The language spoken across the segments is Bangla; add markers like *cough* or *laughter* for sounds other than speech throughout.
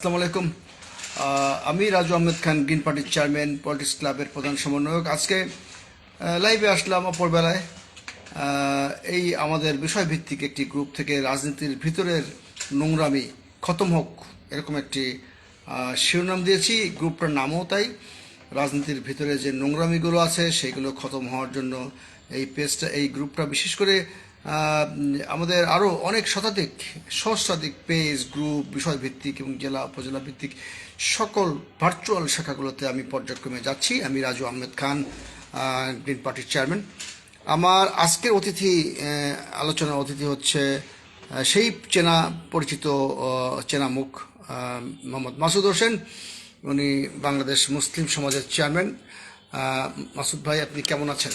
আসসালামু আলাইকুম। আমি রাজু আহমেদ খান, গ্রিন পার্টির চেয়ারম্যান, পলিটিক্স ক্লাবের প্রধান সমন্বয়ক। আজকে লাইভে আসলাম অপরবেলায়। এই আমাদের বিষয়ভিত্তিক একটি গ্রুপ থেকে রাজনীতির ভিতরের নোংরামি খতম হোক, এরকম একটি শিরোনাম দিয়েছি। গ্রুপটার নামও তাই। রাজনীতির ভিতরে যে নোংরামিগুলো আছে, সেগুলো খতম হওয়ার জন্য এই পেজটা এই গ্রুপটা বিশেষ করে আমাদের আরও অনেক শতাধিক, সহস্রাধিক পেজ গ্রুপ বিষয়ভিত্তিক এবং জেলা, উপজেলা ভিত্তিক সকল ভার্চুয়াল শাখাগুলোতে আমি পর্যায়ক্রমে যাচ্ছি। আমি রাজু আহমেদ খান গ্রিন পার্টির চেয়ারম্যান আমার আজকের অতিথি আলোচনার অতিথি হচ্ছে সেই চেনা, পরিচিত চেনা মুখ মোহাম্মদ মাসুদ হোসেন। উনি বাংলাদেশ মুসলিম সমাজের চেয়ারম্যান মাসুদ ভাই, আপনি কেমন আছেন?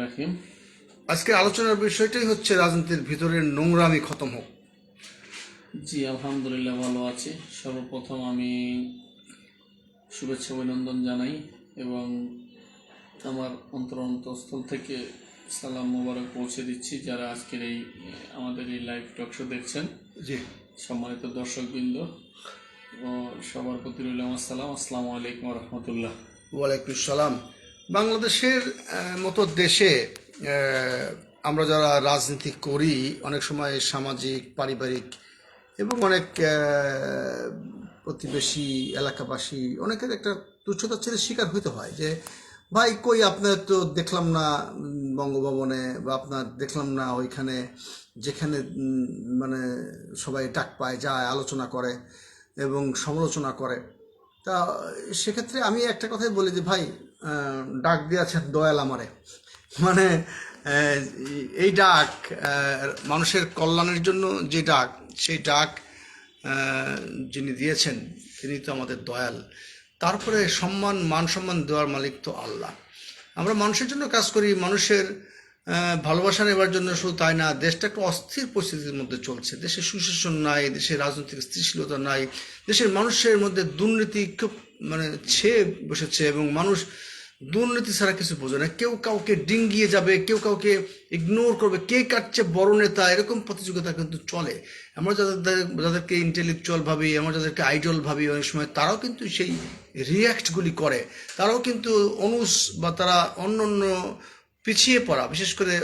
রহিম। আজকের আলোচনার বিষয়টাই হচ্ছে রাজনীতির ভিতরের নোংরামি খতম হোক। জি আলহামদুলিল্লাহ ভালো আছি। সর্বপ্রথম আমি শুভেচ্ছা অভিনন্দন জানাই এবং আমার অন্তর অন্তঃস্থল থেকে সালাম মোবারক পৌঁছে দিচ্ছি যারা আজকের এই আমাদের এই লাইভ টক শো দেখছেন। জি। সম্মানিত দর্শকবৃন্দ ও সবার প্রতি রইল আমার সালাম। আসসালামু আলাইকুম রহমতুল্লাহ। ওয়ালাইকুম সালাম। বাংলাদেশের মতো দেশে আমরা যারা রাজনীতি করি, অনেক সময় সামাজিক, পারিবারিক এবং অনেক প্রতিবেশী এলাকাবাসী অনেকের একটা তুচ্ছতার ছেলে শিকার হইতে হয় যে, ভাই, কই আপনার তো দেখলাম না বঙ্গভবনে বা আপনার দেখলাম না ওইখানে যেখানে মানে সবাই ডাক পায়, যায়, আলোচনা করে এবং সমালোচনা করে। তা সেক্ষেত্রে আমি একটা কথাই বলি যে, ভাই ডাক দিয়েছেন দয়াল আমারে। মানে এই ডাক মানুষের কল্যাণের জন্য যে ডাক, সেই ডাক যিনি দিয়েছেন, তিনি তো আমাদের দয়াল। তারপরে সম্মান, মান সম্মান দেওয়ার মালিক তো আল্লাহ। আমরা মানুষের জন্য কাজ করি, মানুষের ভালোবাসা নেবার জন্য শুধু তাই না, দেশটা একটা অস্থির পরিস্থিতির মধ্যে চলছে। দেশে সুশাসন নাই, দেশের রাজনৈতিক স্থিতিশীলতা নাই, দেশের মানুষের মধ্যে দুর্নীতি খুব মানে ছেয়ে বসেছে এবং মানুষ দুর্নীতি ছাড়া কিছু বোঝে না। কেউ কাউকে ডিঙ্গিয়ে যাবে, কেউ কাউকে ইগনোর করবে, কে কাটছে বড় নেতা, এরকম প্রতিযোগিতা কিন্তু চলে। আমরা যাদের, যাদেরকে ইন্টেলেকচুয়াল ভাবি, আমরা যাদেরকে আইডল ভাবি, অনেক সময় তারাও কিন্তু সেই রিয়াক্টগুলি করে। তারাও কিন্তু অনুস বা তারা অন্য অন্য পিছিয়ে পড়া, বিশেষ করে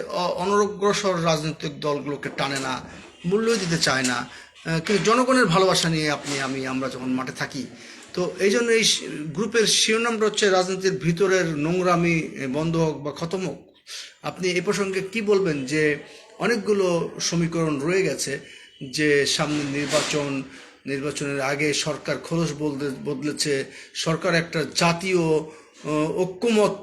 অনগ্রসর রাজনৈতিক দলগুলোকে টানে না, মূল্য দিতে চায় না কিন্তু জনগণের ভালোবাসা নিয়ে আপনি, আমি, আমরা যখন মাঠে থাকি, তো এই জন্য এই গ্রুপের শিরোনামটা হচ্ছে রাজনীতির ভিতরের নোংরামি বন্ধ হোক বা খতম হোক। আপনি এ প্রসঙ্গে কি বলবেন যে অনেকগুলো সমীকরণ রয়ে গেছে যে সামনে নির্বাচন, নির্বাচনের আগে সরকার খরচ বদলে বদলেছে, সরকার একটা জাতীয় ঐক্যমত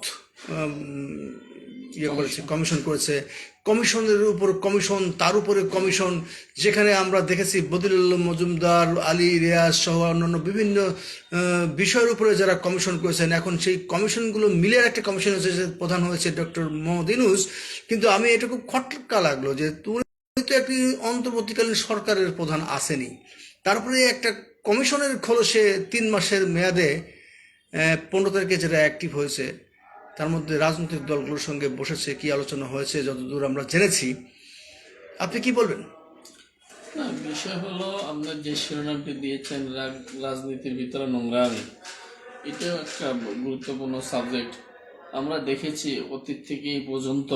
ইয়ে করেছে কমিশন করেছে। কমিশনের উপর কমিশন তার উপরে কমিশন যেখানে আমরা দেখেছি বদিলুল মজুমদার, আলী রিয়াজ সহ অন্যান্য বিভিন্ন বিষয়ের উপরে যারা কমিশন করেছেন, এখন সেই কমিশনগুলো মিলে একটা কমিশন হয়েছে প্রধান হয়েছে ডক্টর মোহাম্মদ ইনুস। কিন্তু আমি এটা খুব খটকা লাগল যে তুমি তো একটি অন্তর্বর্তীকালীন সরকারের প্রধান আসেনি। তারপরে একটা কমিশনের খোলসে তিন মাসের মেয়াদে পনেরো তারিখে যেটা অ্যাক্টিভ হয়েছে তার মধ্যে রাজনৈতিক দলগুলোর সঙ্গে বসেছে কি আলোচনা হয়েছে যতদূর আমরা জেনেছি। আপনি কি বলবেন? না বিষয় হলো আমরা যে শিরোনামটি দিয়েছেন রাজনীতির ভিতরে নোংরামি এটাও একটা গুরুত্বপূর্ণ সাবজেক্ট। আমরা দেখেছি অতীত থেকে এই পর্যন্ত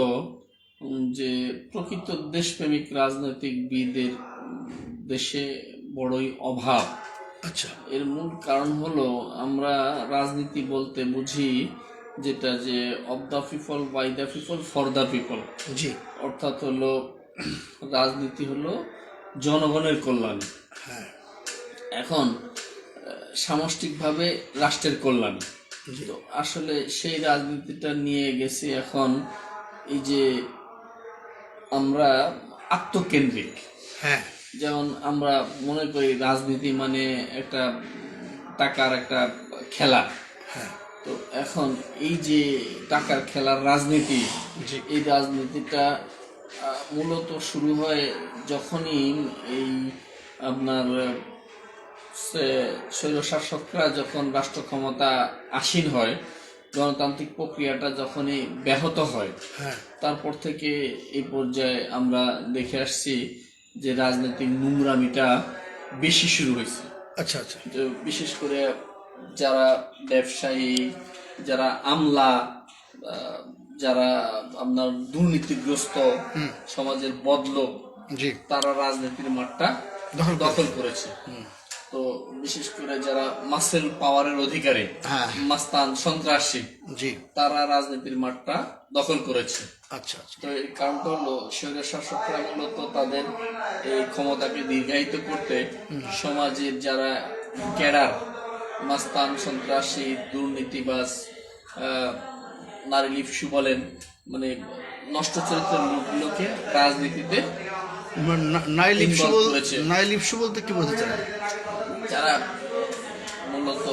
যে প্রকৃত দেশপ্রেমিক রাজনৈতিকবিদের উম, দেশে বড়ই অভাব। আচ্ছা। এর মূল কারণ হলো আমরা রাজনীতি বলতে বুঝি যেটা যে of the people by the people for the people জি। অর্থাৎ হলো রাজনীতি হলো জনগণের কল্যাণ। হ্যাঁ। এখন সামষ্টিকভাবে রাষ্ট্রের কল্যাণ। তো আসলে সেই রাজনীতিটা নিয়ে গেছি এখন এই যে আমরা আত্মকেন্দ্রিক। হ্যাঁ। যেমন আমরা মনে করি রাজনীতি মানে একটা টাকার একটা খেলা। হ্যাঁ। তো এখন এই যে টাকার খেলার রাজনীতি এই রাজনীতিটা মূলত শুরু হয় যখনই এই আপনার স্বৈরশাসকরা যখন রাষ্ট্র ক্ষমতা আসীন হয় গণতান্ত্রিক প্রক্রিয়াটা যখনই ব্যাহত হয় হ্যাঁ। তারপর থেকে এই পর্যায়ে আমরা দেখে আসছি যে রাজনৈতিক নোংরামিটা বেশি শুরু হয়েছে। আচ্ছা আচ্ছা। বিশেষ করে যারা ব্যবসায়ী যারা আমলা যারা আপনার দুর্নীতিগ্রস্ত সমাজের বদলোক তারা রাজনীতির মাঠটা দখল করেছে। তো বিশেষ করে যারা মাসেল পাওয়ারের অধিকারী হ্যাঁ। মাস্তান সন্ত্রাসী জি। তারা রাজনীতির মাঠটা দখল করেছে। আচ্ছা আচ্ছা। তো এর কারণটা হলো স্বৈর শাসকরা মূলত তাদের এই ক্ষমতাকে দীর্ঘায়িত করতে সমাজের যারা ক্যাডার মাস্তান সন্ত্রাসী দুর্নীতিবাজ নারী লিপসু বলেন মানে নষ্ট চরিত্রের লোকগুলোকে রাজনীতিতে মানে নাইলিপসু বলতে কি বোঝাতে চান? যারা মূলত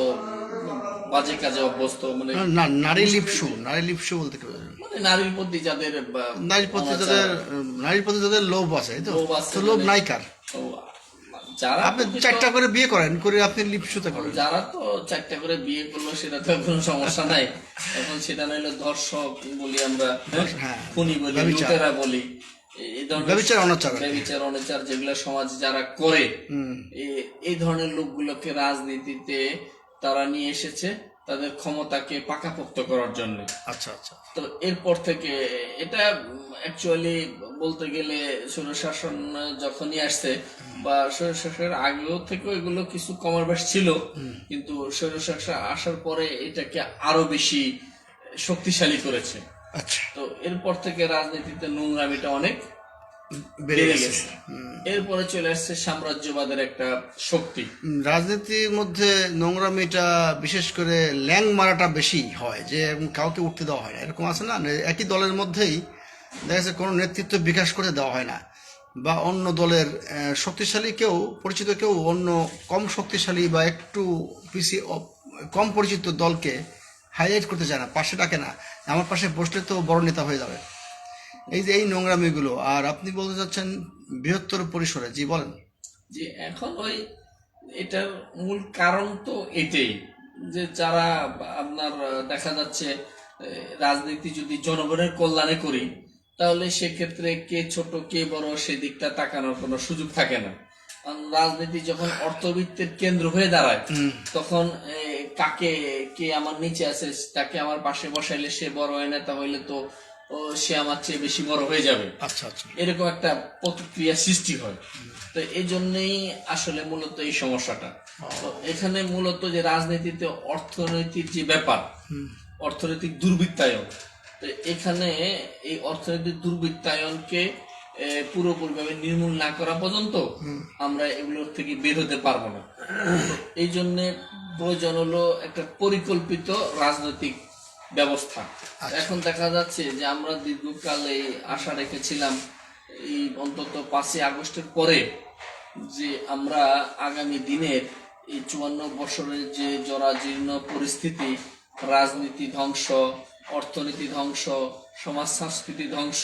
বাজে কাজে অভ্যস্ত মানে না নারী লিপসু নারী লিপসু বলতে কি মানে নারীর প্রতি যাদের নারীর প্রতি যাদের নারীর প্রতি যাদের লোভ আছে তো? লোভ আছে তো লোভ মানে- নাই কার ও, যারা আপনি চারটা করে বিয়ে করেন করে আপনি লিপসুতে করেন। যারা তো চারটা করে বিয়ে করল সেটা তো কোনো সমস্যা নাই। এখন সেটা নাইলে ধর্ষক বলি আমরা হ্যাঁ। খুনি বলি লুটেরা বলি। অনাচার। যেগুলো সমাজ যারা করে এই ধরনের লোকগুলোকে রাজনীতিতে তারা নিয়ে এসেছে তাদের ক্ষমতাকে পাকাপোক্ত করার জন্য। আচ্ছা আচ্ছা। তো এরপর থেকে এটা অ্যাকচুয়ালি বলতে গেলে স্বৈরশাসন যখনই আসছে বা স্বৈরশাসনের আগেও থেকেও এগুলো কিছু কমার বেশ ছিল কিন্তু স্বৈরশাসন আসার পরে এটাকে আরও বেশি শক্তিশালী করেছে। আচ্ছা। তো এরপর থেকে রাজনীতিতে নোংরামিটা অনেক বেড়ে গেছে। গেছে। এরপরে চলে আসছে সাম্রাজ্যবাদের একটা শক্তি। রাজনীতির মধ্যে নোংরামিটা বিশেষ করে ল্যাং মারাটা বেশি হয় যে কাউকে উঠতে দেওয়া হয় না। এরকম আছে না? একই দলের মধ্যেই দেখা যাচ্ছে কোনো নেতৃত্ব বিকাশ করে দেওয়া হয় না। বা অন্য দলের শক্তিশালী কেউ, পরিচিত কেউ অন্য কম শক্তিশালী বা একটু পিছিয়ে কম পরিচিত দলকে হাইলাইট করতে চায় না, পাশে ডাকে না। আমার পাশে বসলে তো বড় নেতা হয়ে যাবে। এই যে এই নোংরামিগুলো, আর আপনি বলতে চাচ্ছেন বৃহত্তর পরিসরে, জি বলেন। যে এখন ওই, এটার মূল কারণ তো এটাই যে যারা আপনার দেখা যাচ্ছে রাজনীতি যদি জনগণের কল্যাণে করি তাহলে সেক্ষেত্রে কে ছোট কে বড় সেদিকটা তাকানোর কোনো সুযোগ থাকে না। কারণ রাজনীতি যখন অর্থবিত্তের কেন্দ্র হয়ে দাঁড়ায় তখন কাকে কে আমার নিচে আছে তাকে আমার পাশে বসাইলে সে বড় হয় না তাহলে তো ও, সে আমার চেয়ে বেশি বড় হয়ে যাবে। আচ্ছা আচ্ছা। এরকম একটা প্রতিক্রিয়া সৃষ্টি হয়। তো এই জন্যই আসলে মূলত এই সমস্যাটা। তো এখানে মূলত যে রাজনীতিতে অর্থনৈতিক যে ব্যাপার অর্থনৈতিক দুর্বৃত্তায়ন তো এখানে এই অর্থনৈতিক দুর্বৃত্তায়নকে পুরোপুরিভাবে নির্মূল না করা পর্যন্ত আমরা এগুলোর থেকে বের হতে পারব না। এই জন্যে প্রয়োজন হলো একটা পরিকল্পিত রাজনৈতিক ব্যবস্থা। এখন দেখা যাচ্ছে যে আমরা দীর্ঘকাল এই আশা রেখেছিলাম এই অন্তত পাঁচই আগস্টের পরে যে আমরা আগামী দিনের এই চুয়ান্ন বছরের যে জরাজীর্ণ পরিস্থিতি রাজনীতি ধ্বংস অর্থনীতি ধ্বংস সমাজ সংস্কৃতি ধ্বংস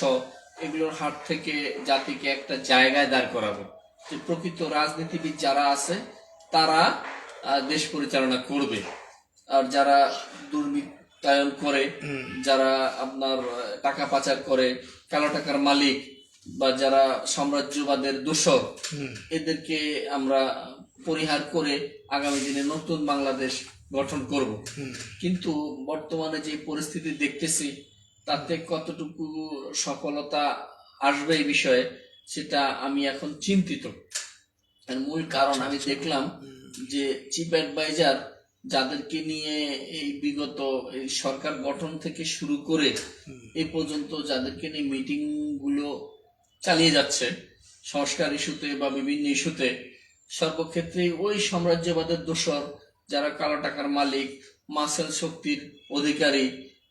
এগুলোর হাত থেকে জাতিকে একটা জায়গায় দাঁড় করাবো। যে প্রকৃত রাজনীতিবিদ যারা আছে তারা দেশ পরিচালনা করবে। আর যারা দুর্বৃত্তায়ন করে যারা আপনার টাকা পাচার করে কালো টাকার মালিক বা যারা সাম্রাজ্যবাদের দোষর এদেরকে আমরা পরিহার করে আগামী দিনে নতুন বাংলাদেশ গঠন করব। কিন্তু বর্তমানে যে পরিস্থিতি দেখতেছি তাতে কতটুকু সফলতা আসবে এই বিষয়ে সেটা আমি এখন চিন্তিত। মূল কারণ আমি দেখলাম যে চিফ অ্যাডভাইজার যাদেরকে নিয়ে এই বিগত এই সরকার গঠন থেকে শুরু করে এই পর্যন্ত যাদেরকে নিয়ে মিটিংগুলো চালিয়ে যাচ্ছে সংস্কার ইস্যুতে বা বিভিন্ন ইস্যুতে সর্বক্ষেত্রে ওই সাম্রাজ্যবাদের দোসর যারা কালো টাকার মালিক মাসেল শক্তির অধিকারী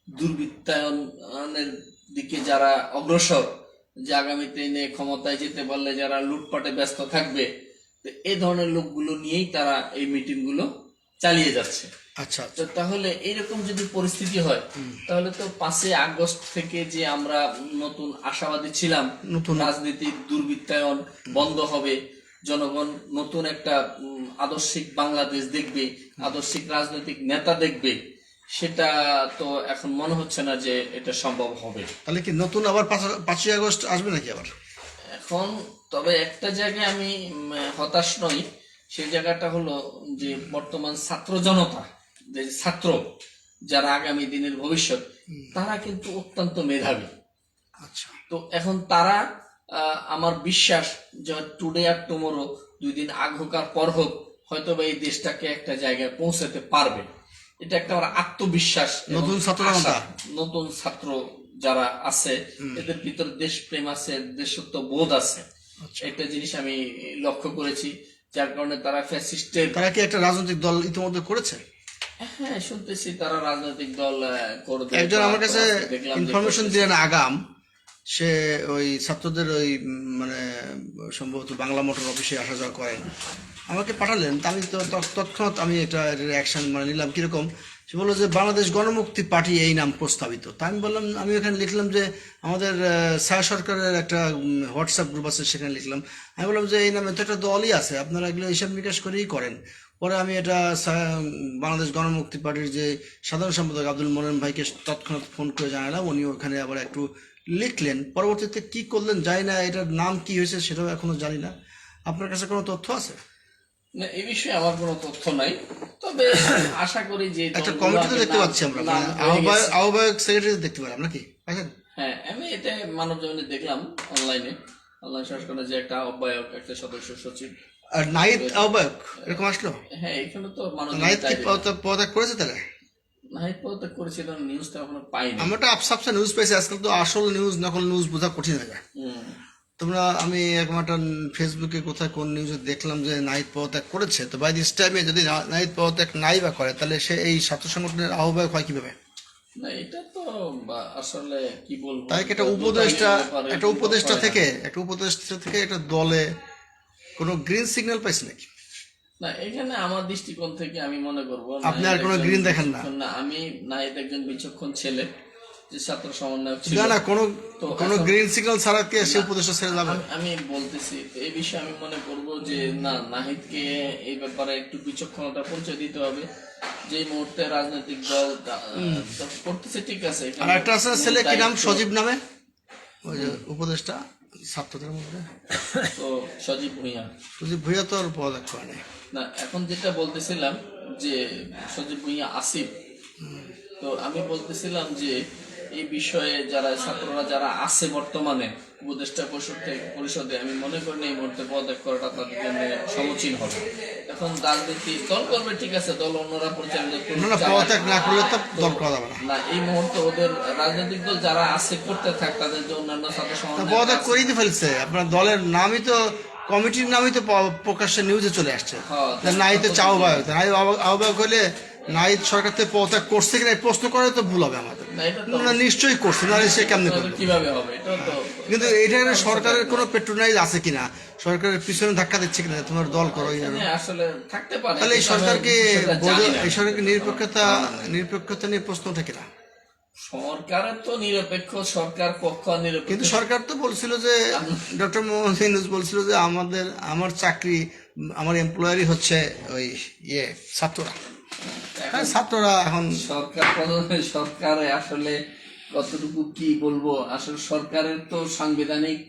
দুর্বৃত্তায়নের দিকে যারা অগ্রসর যে আগামীতে এনে ক্ষমতায় যেতে পারলে যারা লুটপাটে ব্যস্ত থাকবে তো এই ধরনের লোকগুলো নিয়েই তারা এই মিটিংগুলো চালিয়ে যাচ্ছে। আচ্ছা আচ্ছা। তো তাহলে এইরকম যদি পরিস্থিতি হয় তাহলে তো পাঁচই আগস্ট থেকে যে আমরা নতুন আশাবাদী ছিলাম নতুন- রাজনীতির দুর্বৃত্তায়ন বন্ধ হবে জনগণ নতুন একটা আদর্শিক বাংলাদেশ দেখবে আদর্শিক রাজনৈতিক নেতা দেখবে সেটা তো এখন মনে হচ্ছে না যে এটা সম্ভব হবে। তাহলে কি নতুন আবার পাঁচই আগস্ট আসবে নাকি আবার? এখন তবে একটা জায়গায় আমি হতাশ নই সেই জায়গাটা হলো যে বর্তমান ছাত্র জনতা যে ছাত্র যারা আগামী দিনের ভবিষ্যৎ তারা কিন্তু অত্যন্ত মেধাবী। আচ্ছা। তো এখন তারা আমার বিশ্বাস যে টুডে আর টুমোরো দুই দিন আগ হোক আর পর হোক হয়তো বা এই দেশটাকে একটা জায়গায় পৌঁছাতে পারবে। এটা একটা আমার আত্মবিশ্বাস নতুন ছাত্র নতুন ছাত্র যারা আছে এদের ভিতর দেশপ্রেম আছে দেশত্ব বোধ আছে। আচ্ছা। একটা জিনিস আমি লক্ষ্য করেছি যার কারণে তারা ফ্যাসিস্টের তারা কি একটা রাজনৈতিক দল ইতিমধ্যে করেছে? হ্যাঁ শুনতেছি তারা রাজনৈতিক দল করবে একজন আমার কাছে ইনফরমেশন দিলেন আগাম। সে ওই ছাত্রদের ওই মানে সম্ভবত বাংলা মোটর অফিসে আসা যাওয়া করেন আমাকে পাঠালেন আমি তো তৎক্ষণাৎ আমি এটা রিয়াকশন মানে নিলাম, কীরকম? সে বলল যে, বাংলাদেশ গণমুক্তি পার্টি এই নাম প্রস্তাবিত। তা আমি বললাম, আমি ওখানে লিখলাম যে, আমাদের ছায়া সরকারের একটা হোয়াটসঅ্যাপ গ্রুপ আছে, সেখানে লিখলাম। আমি বললাম যে, এই নামে তো একটা দলই আছে, আপনারা এগুলো হিসাব নিকাশ করেই করেন। পরে আমি এটা বাংলাদেশ গণমুক্তি পার্টির যে সাধারণ সম্পাদক আব্দুল মোনেন ভাইকে তৎক্ষণাৎ ফোন করে জানালাম উনি ওখানে আবার একটু লিখলেন পরবর্তীতে কি করলেন জানি না এটার নাম কি হয়েছে সেটাও এখনও জানি না। আপনার কাছে কোনো তথ্য আছে? না এই বিষয়ে আমার কোনো তথ্য নাই। তবে আশা করি যে একটা কমিটি তো দেখতে পাচ্ছি আমরা মানে আহ্বায়ক আহ্বায়ক সেক্রেটারি দেখতে পারি নাকি দেখেন হ্যাঁ আমি এটা মানব দেখলাম অনলাইনে অনলাইন সংস্করণে যে একটা আহ্বায়ক একটা সদস্য সচিব। আর নাইট আহ্বায়ক এরকম আসলো? হ্যাঁ এখানে তো মানব নাইট পদত্যাগ করেছে তাহলে? নাহিদ পদত্যাগ করেছিল নিউজটা এখনও পাইনি। আমরা একটা আপসাপসা নিউজ পেয়েছি আজকাল তো আসল নিউজ নকল নিউজ বোঝা কঠিন হয়ে যায়। তোমরা আমি একটা ফেসবুকে কোথায় কোন নিউজে দেখলাম যে পদত্যাগ করেছে তো বাই দিস টাইমে যদি না- নাইট পদত্যাগ নাই বা করে তাহলে সে এই ছাত্র সংগঠনের আহ্বায়ক হয় কীভাবে? না এটা তো আসলে কি বলব? তাই একটা উপদেষ্টা একটা উপদেষ্টা থেকে একটা উপদেষ্টা থেকে একটা দলে কোনো গ্রিন সিগন্যাল পাইছে নাকি? না এখানে আমার দৃষ্টিকোণ থেকে আমি মনে করব আপনি আর কোনো green দেখেন না? না আমি নাহিদ একজন বিচক্ষণ ছেলে যে ছাত্র সমন্বয়ক ছিল। না না কোনো কোনো গ্রিন সিগন্যাল ছাড়া কি সে উপদেষ্টা ছেড়ে যাবে? আমি- বলতেছি এই বিষয়ে আমি মনে করব যে না নাহিদকে এই ব্যাপারে একটু বিচক্ষণতা পরিচয় দিতে হবে। যে মুহূর্তে রাজনৈতিক দল করতেছে ঠিক আছে আর একটা আছে ছেলে কি নাম? সজীব নামে? উপদেষ্টা। ছাত্রদের মধ্যে। তো সজীব ভূঁইয়া। সজীব ভূঁইয়া তো আর পদত্যাগ করে নাই। না এখন যেটা বলতেছিলাম যে সজীব ভূঁইয়া আসিফ। তো আমি বলতেছিলাম যে এই বিষয়ে যারা ছাত্ররা যারা আছে বর্তমানে উপদেষ্টা পরিষদ আমি মনে করি না এই মুহূর্তে পদত্যাগ করাটা তাদের জন্য সমীচীন হবে। এখন রাজনীতি দল করবে ঠিক আছে দল অন্যরা পরিচালনা করবে, না এই মুহূর্তে ওদের রাজনৈতিক দল যারা আছে করতে থাক তাদের যে অন্যান্য ছাত্র সমাজ পদত্যাগ করেই তো ফেলছে। আপনার দলের নামই তো কমিটির নামই তো প্রকাশ্যে নিউজে চলে আসছে। হ্যাঁ, নাই তো চা আহ্বায়ক নাই আহ্বায়ক হলে নাইদ সরকার থেকে পদত্যাগ করছে কিনা এই প্রশ্ন করে তো ভুল হবে আমাদের। না নিশ্চয়ই করছে না সে কেমনে কীভাবে হবে? কিন্তু এটা সরকারের কোনো পেট্রোনাইজ আছে কিনা? সরকারের পিছনে ধাক্কা দিচ্ছে কিনা? তোমার দল করো পারে তাহলে এই সরকারকে এই সরকারকে নিরপেক্ষতা নিরপেক্ষতা নিয়ে প্রশ্ন ওঠে কিনা? সরকারের তো নিরপেক্ষ সরকার পক্ষ নিরপেক্ষ। কিন্তু সরকার তো বলছিল যে ডক্টর মোহাম্মদ ইউনুস বলছিল যে আমাদের আমার চাকরি আমার এমপ্লয়ারই হচ্ছে ওই ইয়ে ছাত্ররা। হ্যাঁ ছাত্ররা এখন সরকার সরকার আসলে কতটুকু কি বলব? আসলে সরকারের তো সাংবিধানিক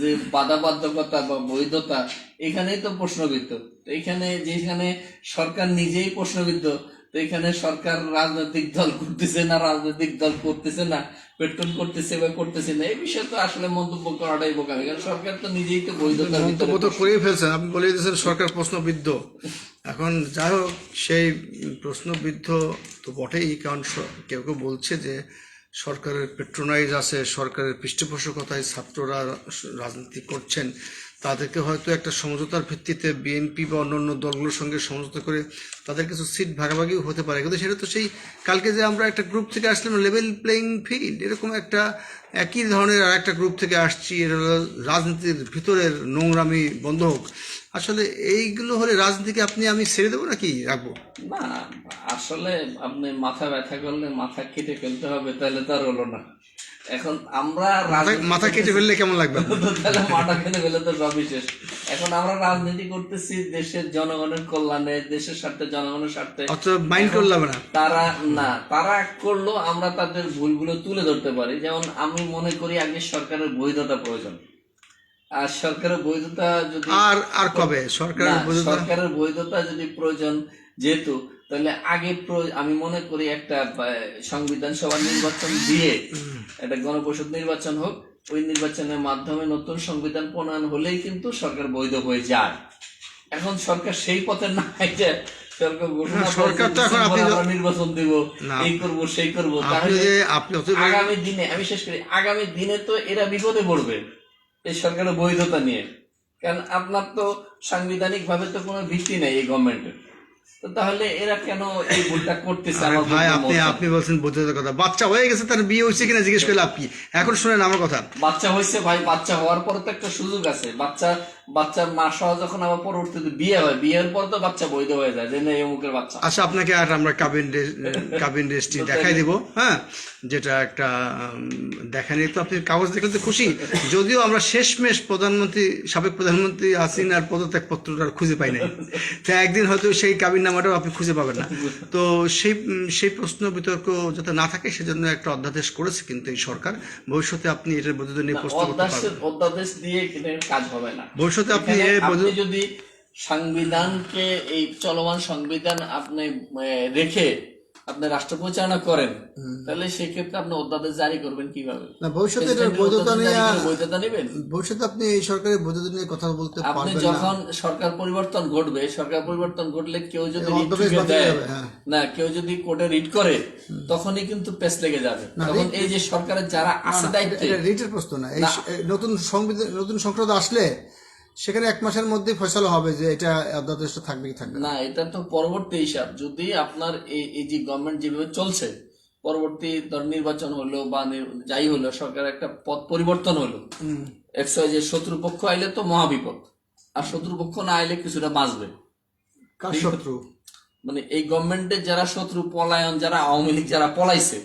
যে বাধাবাধ্যকতা বা বৈধতা, এখানেই তো প্রশ্নবিদ্ধ। তো এখানে যেখানে সরকার নিজেই প্রশ্নবিদ্ধ, তো এখানে সরকার রাজনৈতিক দল করতেছে না, রাজনৈতিক দল করতেছে না পেট্রোল করতেছে বা করতেছে না এই বিষয়ে তো আসলে মন্তব্য করাটাই বোকামি কারণ সরকার তো নিজেই তো বৈধতা করে মন্তব্য তো করেই ফেলছেন। আপনি বলে দিয়েছেন সরকার প্রশ্নবিদ্ধ। এখন যাই হোক সেই প্রশ্নবিদ্ধ তো বটেই কারণ কেউ কেউ বলছে যে সরকারের পেট্রোনাইজ আছে, সরকারের পৃষ্ঠপোষকতায় ছাত্ররা রাজনীতি করছেন, তাদেরকে হয়তো একটা সমঝোতার ভিত্তিতে বিএনপি বা অন্যান্য দলগুলোর সঙ্গে সমঝোতা করে তাদের কিছু সিট ভাগাভাগিও হতে পারে। কিন্তু সেটা তো সেই কালকে যে আমরা একটা গ্রুপ থেকে আসলাম লেভেল প্লেইং ফিল্ড এরকম একটা একই ধরনের আর একটা গ্রুপ থেকে আসছি এটা রাজনীতির ভিতরের নোংরামি বন্ধ হোক। আসলে এইগুলো হলে রাজনীতিকে আপনি আমি ছেড়ে দেবো নাকি রাখব? না আসলে আপনি মাথা ব্যথা করলে মাথা কেটে ফেলতে হবে তাহলে তো আর হলো না। এখন আমরা মাথা রাজনীতি কেটে ফেললে কেমন লাগবে? *laughs* তাহলে মাথা কেটে ফেলে তো সবই শেষ। এখন আমরা রাজনীতি করতেছি দেশের জনগণের কল্যাণে দেশের স্বার্থে জনগণের স্বার্থে। মাইন্ড করলাম না। তারা না তারা করল আমরা তাদের ভুলগুলো তুলে ধরতে পারি। যেমন আমি মনে করি আগে সরকারের বৈধতা প্রয়োজন। আর সরকারের বৈধতা যদি আর আর কবে? সরকারের বৈধতা? সরকারের বৈধতা যদি প্রয়োজন যেহেতু তাহলে আগে আমি মনে করি একটা সংবিধান সভা নির্বাচন দিয়ে একটা গণপরিষদ নির্বাচন হোক ওই নির্বাচনের মাধ্যমে নতুন সংবিধান প্রণয়ন হলেই কিন্তু সরকার বৈধ হয়ে যায়। এখন সরকার সেই পথে না যে সরকার তো এখন আপনি নির্বাচন দিব। এই করব সেই করব। তাহলে আপনি আগামী দিনে আমি শেষ করি আগামী দিনে তো এরা বিপদে পড়বে। এই সরকারের বৈধতা নিয়ে। কারণ আপনার তো সাংবিধানিক ভাবে তো কোনো ভিত্তি নেই এই গভর্নমেন্টের তো তাহলে এরা কেন এই ভুলটা করতেছে ভাই আপনি আপনি বলছেন কথা। বাচ্চা হয়ে গেছে তার বিয়ে হয়েছে কিনা জিজ্ঞেস করলে আপনি। এখন শুনেন আমার কথা। বাচ্চা হয়েছে ভাই বাচ্চা হওয়ার পরে তো একটা সুযোগ আছে। বাচ্চা বাচ্চার মা সহ যখন আবার পরবর্তীতে বিয়ে হয় বিয়ের পর তো বাচ্চা বৈধ হয়ে যায় যে না অমুকের বাচ্চা। আচ্ছা আপনাকে আর আমরা কাবিন কাবিন রেজিস্ট্রি দেখাই দিব হ্যাঁ? যেটা একটা দেখা নিয়ে তো আপনি কাগজ দেখলে তো খুশি। যদিও আমরা শেষমেশ প্রধানমন্ত্রী সাবেক প্রধানমন্ত্রী হাসিনার পদত্যাগ পত্রটা খুঁজে পাই নাই। তো একদিন হয়তো সেই কাবিন নামাটাও আপনি খুঁজে পাবেন না। তো সেই সেই প্রশ্ন বিতর্ক যাতে না থাকে সেজন্য একটা অধ্যাদেশ করেছে কিন্তু এই সরকার। ভবিষ্যতে আপনি এটার বৈধতা নিয়ে প্রশ্ন করতে অধ্যাদেশ পারবেন। অধ্যাদেশ দিয়ে কাজ হবে না। ভবিষ্যতে আপনি আপনি যদি সংবিধানকে এই চলমান সংবিধান আপনি রেখে আপনি রাষ্ট্র পরিচালনা করেন তাহলে সেক্ষেত্রে আপনি অধ্যাদেশ জারি করবেন কীভাবে? না ভবিষ্যতে বৈধতা নিয়ে বৈধতা নেবেন? ভবিষ্যতে আপনি এই সরকারের বৈধতা নিয়ে কথা বলতে পারবেন না। যখন সরকার পরিবর্তন ঘটবে সরকার পরিবর্তন ঘটলে কেউ যদি দেয় হ্যাঁ। না কেউ যদি কোর্টে রিট করে তখনই কিন্তু পেস লেগে যাবে। তখন এই যে সরকারের যারা আছে দায়িত্বে রিটের প্রশ্ন না। নতুন সংবিধান নতুন সংসদ আসলে সেখানে এক মাসের মধ্যে ফয়সালা হবে যে এটা অধ্যাদেশটা থাকবে কি থাকবে না। এটা তো পরবর্তী হিসাব। যদি আপনার এই যে গভর্নমেন্ট যেভাবে চলছে পরবর্তী ধর নির্বাচন হলো বা যাই হলো সরকার একটা পথ পরিবর্তন হলো একশো যে শত্রুপক্ষ আইলে তো মহাবিপদ। আর শত্রুপক্ষ না আইলে কিছুটা বাঁচবে। কার শত্রু? মানে এই গভর্নমেন্টের যারা শত্রু পলায়ন যারা আওয়ামী লীগ যারা পলাইছে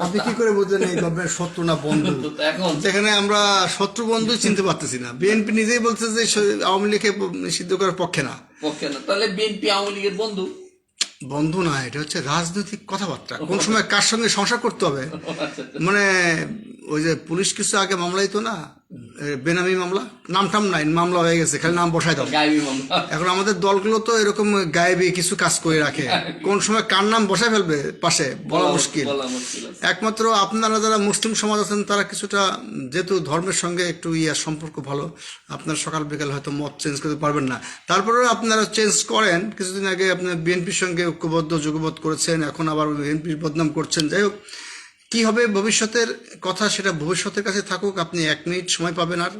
আপনি কি করে বুঝলেন এই গভর্নমেন্ট শত্রু না বন্ধু? *laughs* এখন যেখানে আমরা শত্রু বন্ধু চিনতে পারতেছি না। বিএনপি নিজেই বলছে যে আওয়ামী লীগকে সিদ্ধ করার পক্ষে না। পক্ষে না। তাহলে বিএনপি আওয়ামী লীগের বন্ধু? বন্ধু না এটা হচ্ছে রাজনৈতিক কথাবার্তা। কোন সময় কার সঙ্গে সংসার করতে হবে? *laughs* আচ্ছা, মানে ওই যে পুলিশ কিছু আগে মামলাই তো না? বেনামি মামলা? নাম টাম নাই মামলা হয়ে গেছে খালি নাম বসাই দাও। এখন আমাদের দলগুলো তো এরকম গায়েবী কিছু কাজ করে রাখে। কোন সময় কার নাম বসাই ফেলবে পাশে বলা মুশকিল। একমাত্র আপনারা যারা মুসলিম সমাজ আছেন তারা কিছুটা যেহেতু ধর্মের সঙ্গে একটু ইয়া সম্পর্ক ভালো আপনার সকাল বিকাল হয়তো মত চেঞ্জ করতে পারবেন না। তারপরেও আপনারা চেঞ্জ করেন কিছুদিন আগে আপনার বিএনপির সঙ্গে ঐক্যবদ্ধ যুগবদ্ধ করেছেন এখন আবার বিএনপির বদনাম করছেন। যাই হোক কি হবে ভবিষ্যতের কথা সেটা ভবিষ্যতের কাছে থাকুক আপনি এক মিনিট সময় পাবেন আর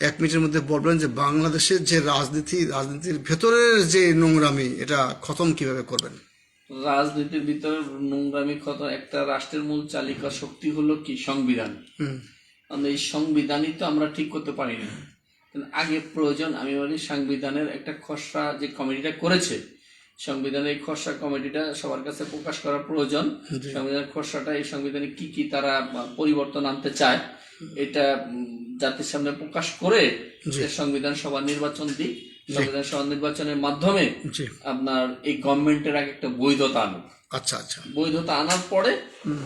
এক মিনিটের মধ্যে বলবেন যে বাংলাদেশের যে রাজনীতি রাজনীতির ভেতরের যে নোংরামি এটা খতম কীভাবে করবেন? রাজনীতির ভিতরে নোংরামি কত একটা রাষ্ট্রের মূল চালিকা শক্তি হলো কি? সংবিধান। এই সংবিধানই তো আমরা ঠিক করতে পারি না। আগে প্রয়োজন আমি বলি সংবিধানের একটা খসড়া যে কমিটিটা করেছে সংবিধানের খসড়া কমিটিটা সবার কাছে প্রকাশ করা প্রয়োজন। সংবিধানের খসড়াটা এই সংবিধানে কি কি তারা পরিবর্তন আনতে চায় এটা জাতির সামনে প্রকাশ করে সংবিধান সভা নির্বাচন দিক। সংবিধান সভা নির্বাচনের মাধ্যমে আপনার এই গভর্নমেন্টের আগে একটা বৈধতা আনুক। আচ্ছা আচ্ছা। বৈধতা আনার পরে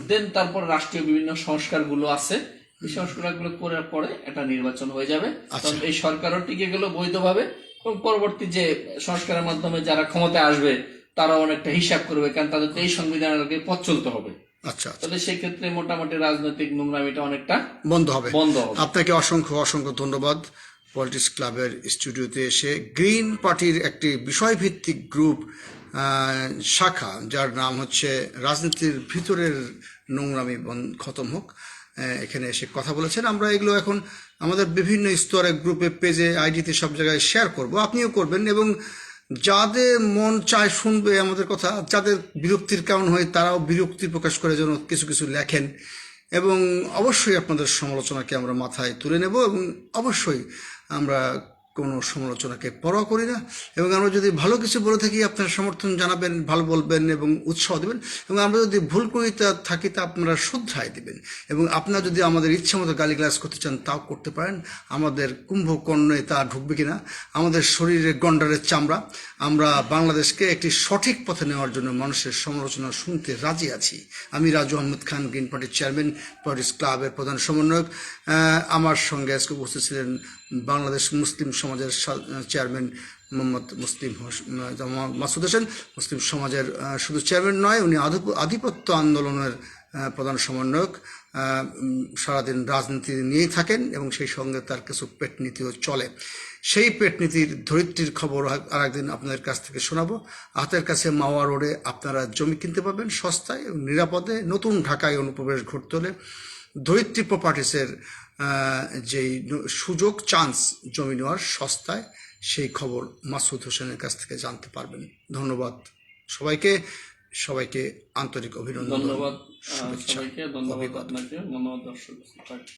দেন তারপর রাষ্ট্রীয় বিভিন্ন সংস্কারগুলো আছে। এই সংস্কারগুলো করার পরে একটা নির্বাচন হয়ে যাবে। এই সরকারও টিকে গেল বৈধভাবে। এবং পরবর্তী যে সংস্কারের মাধ্যমে যারা ক্ষমতায় আসবে তারা অনেকটা হিসাব করবে কারণ তাদের তো এই সংবিধানের আগে পথ চলতে হবে। আচ্ছা তাহলে সেক্ষেত্রে মোটামুটি রাজনৈতিক নোংরামিটা অনেকটা বন্ধ হবে। বন্ধ হবে। আপনাকে অসংখ্য অসংখ্য ধন্যবাদ। পলিটিক্স ক্লাবের স্টুডিওতে এসে গ্রিন পার্টির একটি বিষয়ভিত্তিক গ্রুপ শাখা যার নাম হচ্ছে রাজনীতির ভিতরের নোংরামি খতম হোক এখানে এসে কথা বলেছেন। আমরা এগুলো এখন আমাদের বিভিন্ন স্তরে গ্রুপে, পেজে, আইডিতে সব জায়গায় শেয়ার করব। আপনিও করবেন এবং যাদের মন চায় শুনবে আমাদের কথা, যাদের বিরক্তির কারণ হয় তারাও বিরক্তি প্রকাশ করে যেন কিছু কিছু লেখেন এবং অবশ্যই আপনাদের সমালোচনাকে আমরা মাথায় তুলে নেব এবং অবশ্যই আমরা কোনো সমালোচনাকে পরোয়া করি না। এবং আমরা যদি ভালো কিছু বলে থাকি, আপনার সমর্থন জানাবেন, ভালো বলবেন এবং উৎসাহ দেবেন। এবং আমরা যদি ভুল করি তা থাকি, তা আপনারা শুদ্ধায় দেবেন। এবং আপনারা যদি আমাদের ইচ্ছা মতো গালি গ্লাস করতে চান, তাও করতে পারেন। আমাদের কুম্ভকর্ণে তা ঢুকবে কিনা? আমাদের শরীরে গন্ডারের চামড়া আমরা বাংলাদেশকে একটি সঠিক পথে নেওয়ার জন্য মানুষের সমালোচনা শুনতে রাজি আছি। আমি রাজু আহমদ খান, গ্রিন পার্টির চেয়ারম্যান পার্টিস ক্লাবের প্রধান সমন্বয়ক। আমার সঙ্গে আজকে উপস্থিত ছিলেন বাংলাদেশ মুসলিম সমাজের চেয়ারম্যান মোহাম্মদ মুসলিম মাসুদ হোসেন, মুসলিম সমাজের শুধু চেয়ারম্যান নয়, উনি আধিপ- আধিপত্য আন্দোলনের প্রধান সমন্বয়ক সারাদিন রাজনীতি নিয়েই থাকেন এবং সেই সঙ্গে তার কিছু পেট নীতিও চলে। সেই পেট নীতির ধরিত্রীর খবর আর একদিন আপনাদের কাছ থেকে শোনাবো। হাতের কাছে মাওয়া রোডে আপনারা জমি কিনতে পাবেন সস্তায় এবং নিরাপদে, নতুন ঢাকায় অনুপ্রবেশ ঘটতে হলে ধরিত্রী প্রপার্টিসের যেই সুযোগ চান্স জমি নেওয়ার সস্তায় সেই খবর মাসুদ হোসেনের কাছ থেকে জানতে পারবেন। ধন্যবাদ সবাইকে। সবাইকে আন্তরিক অভিনন্দন। ধন্যবাদ সবাইকে। ধন্যবাদ আপনাকে। ধন্যবাদ দর্শক